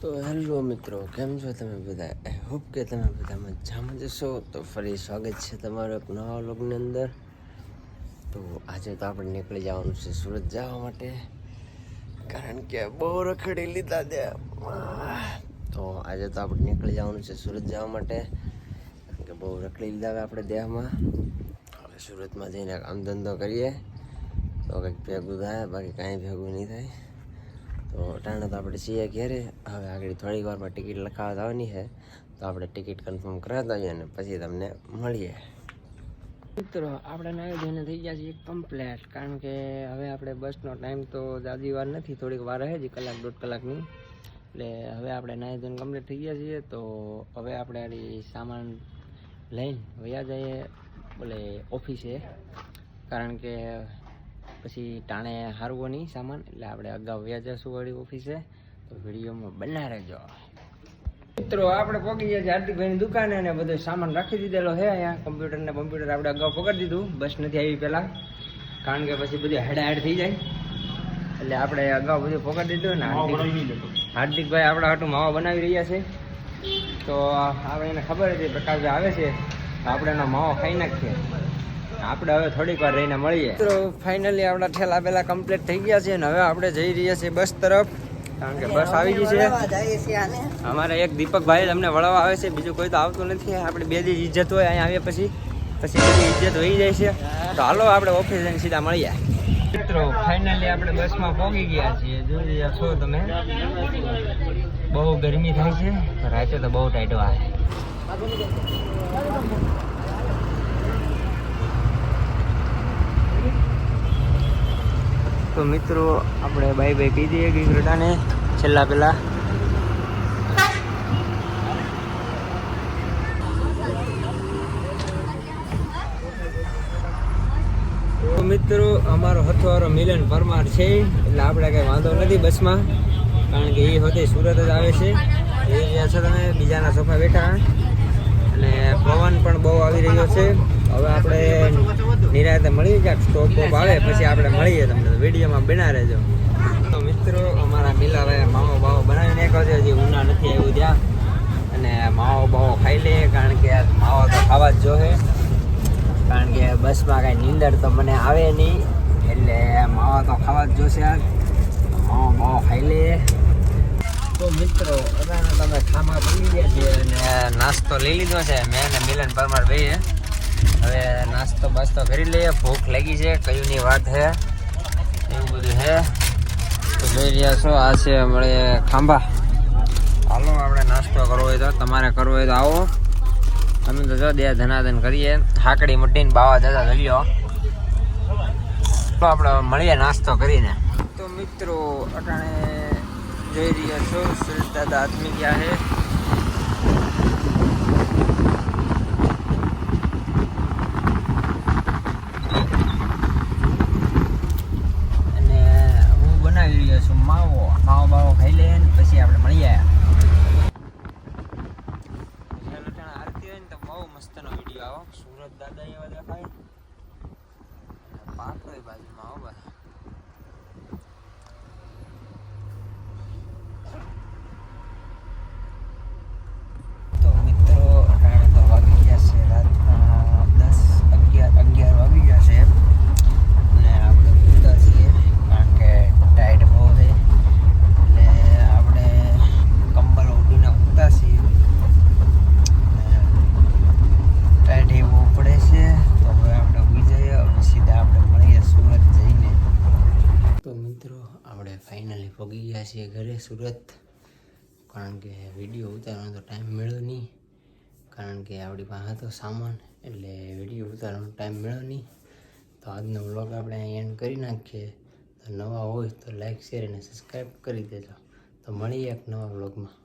તો હેલો મિત્રો, કેમ છો તમે બધા? આઈ હોપ કે તમે બધા મજામાં જશો તો ફરી સ્વાગત છે તમારું એક નવા વ્લોગની અંદર. તો આજે તો આપણે નીકળી જવાનું છે સુરત જવા માટે, કારણ કે બહુ રખડી લીધા તે તો આજે તો આપણે નીકળી જવાનું છે સુરત જવા માટે, કારણ કે બહુ રખડી લીધા હવે આપણે દેહમાં. હવે સુરતમાં જઈને કામ ધંધો કરીએ. તો કંઈક ભેગું થાય, બાકી કાંઈ ભેગું નહીં થાય. તો ટાણે તો આપણે છીએ ઘેરે. હવે આગળ થોડીક વારમાં ટિકિટ લખાવા જવાની છે. તો આપણે ટિકિટ કન્ફર્મ કરાવતા હોઈએ અને પછી તમને મળીએ. મિત્રો આપણે ધોઈને થઈ ગયા છીએ કમ્પ્લેટ કારણ કે હવે આપણે બસનો ટાઈમ તો જાજી વાર નથી, થોડીક વાર રહે છે કલાક, દોઢ કલાકની. એટલે હવે આપણે ધોઈને કમ્પ્લીટ થઈ ગયા છીએ. તો હવે આપણે આડી સામાન લઈને વયા જઈએ બોલે ઓફિસે. કારણ કે પછી ટાણે હારવો નહીં સામાન એટલે આપણે અગાઉ વ્યા સુવાળી વળી ઓફિસે. તો વિડીયોમાં બના રહેજો. મિત્રો આપણે પગી ગયા છે હાર્દિકભાઈની દુકાને અને બધો સામાન રાખી દીધેલો છે અહીંયા. કમ્પ્યુટર ને કમ્પ્યુટર આપણે અગાઉ પકડી દીધું. બસ નથી આવી પહેલાં. કારણ કે પછી બધી હેડાહેડ થઈ જાય. એટલે આપણે અગાઉ બધું પકડી દીધું ને હાર્દિક હાર્દિકભાઈ આપણા હાટું માવા બનાવી રહ્યા છે. તો આપણે એને ખબર હતી પ્રકાશભાઈ આવે છે. તો આપણે એનો માવો ખાઈ નાખીએ. આપણે હવે થોડીક વાર રહીને મળીએ. તો ફાઇનલી આપણા ઠેલા પેલા કમ્પ્લીટ થઈ ગયા છે અને હવે આપણે જઈ રહ્યા છીએ બસ તરફ. કારણ કે બસ આવી ગઈ છે. અમારે એક દીપકભાઈ જ અમને વળવા આવે છે બીજું કોઈ તો આવતું નથી. આપણે બે દી ઇજ્જત હોય અહીંયા આવ્યા પછી. પછી બધી ઇજ્જત વહી જાય છે. તો હાલો આપણે ઓફિસ જઈને સીધા મળીએ. મિત્રો ફાઇનલી આપણે બસમાં પહોંચી ગયા છીએ. જોઈ રહ્યા છો તમે? બહુ ગરમી થાય છે. રાતે તો બહુ ટાઈટ આવે. તો મિત્રો, આપણે બાય બાય કહી દઈએ કે છેલ્લા પહેલાં. મિત્રો, અમારો હથવારો મિલન પરમાર છે, એટલે આપણે કંઈ વાંધો નથી બસમાં. કારણ કે એ હોતે સુરત જ આવે છે. એ રહ્યા છો તમે, બીજાના સોફા બેઠા. અને પવન પણ બહુ આવી રહ્યો છે. હવે આપણે નિરાતે મળી ગયા સ્ટોપ બોપ આવે, પછી આપણે મળીએ તમને વિડીયોમાં બના રહેજો. તો મિત્રો, અમારા મિલાભાઈ માવો બાવો બનાવીને એક છે, હજી ઉના નથી આવ્યું ત્યાં. અને માવો બાવો ખાઈ લઈએ, કારણ કે માવો તો ખાવા જ જોશે. કારણ કે બસમાં કાંઈ નીંદર તો મને આવે નહીં, એટલે માવા તો ખાવા જ જોશે માવો બાવો ખાઈ લઈએ. તો મિત્રો અદાના તમે ખામા પડી ગયા છે અને નાસ્તો લઈ લીધો છે. મેં અને મિલન પરમાર ભાઈએ હવે નાસ્તો બાસ્તો કરી લઈએ. ભૂખ લાગી છે, કયુંની વાત છે એવું બધું છે તો જોઈ રહ્યા છો, આ છે મળે ખાંભા. હાલો, આપણે નાસ્તો કરવો હોય તો, તમારે કરવો હોય તો આવો. અમે તો જો દે ધનાધન કરીએ. હાકડી મટીને બાવા જતા જલ્યો. તો આપણે મળીએ નાસ્તો કરીને. તો મિત્રો, અટાણે જોઈ રહ્યા છો સુરેશ દાદા આદમી ગયા છે અને હું બનાવી રહ્યો છું માવો માવો બાવો ખાઈ લઈએ ને પછી આપણે મળીએ. આરતી હોય ને તો બહુ મસ્તનો વીડિયો આવો. સુરત દાદા એવા દેખાય. પાક હોય બાજુમાં આવો બસ તો મિત્રો અટાણે તો વાગી ગયા છે રાતના દસ અગિયાર અગિયાર વાગી ગયા છે અને આપણે ઉઠતા છીએ કારણ કે ટાઈટ બહુ છે એટલે આપણે કંબલ ઉડીને ઊંઘતા છીએ ટાઈટ એવું પડે છે તો હવે આપણે ઊંઘી જઈએ હવે સીધા આપણે મળીએ સુરત જઈને તો મિત્રો આપણે ફાઇનલી પગી ગયા છીએ ઘરે સુરત. કારણ કે વીડિયો ઉતારવાનો તો ટાઈમ મળ્યો નહીં. કારણ કે આપણી પાસે હતો સામાન, એટલે વીડિયો ઉતારવાનો ટાઈમ મળ્યો નહીં. તો આજનો વ્લોગ આપણે અહીં એન્ડ કરી નાખીએ. તો નવા હોય તો લાઈક શેર અને સબસ્ક્રાઈબ કરી દેજો. તો મળીએ એક નવા વ્લોગમાં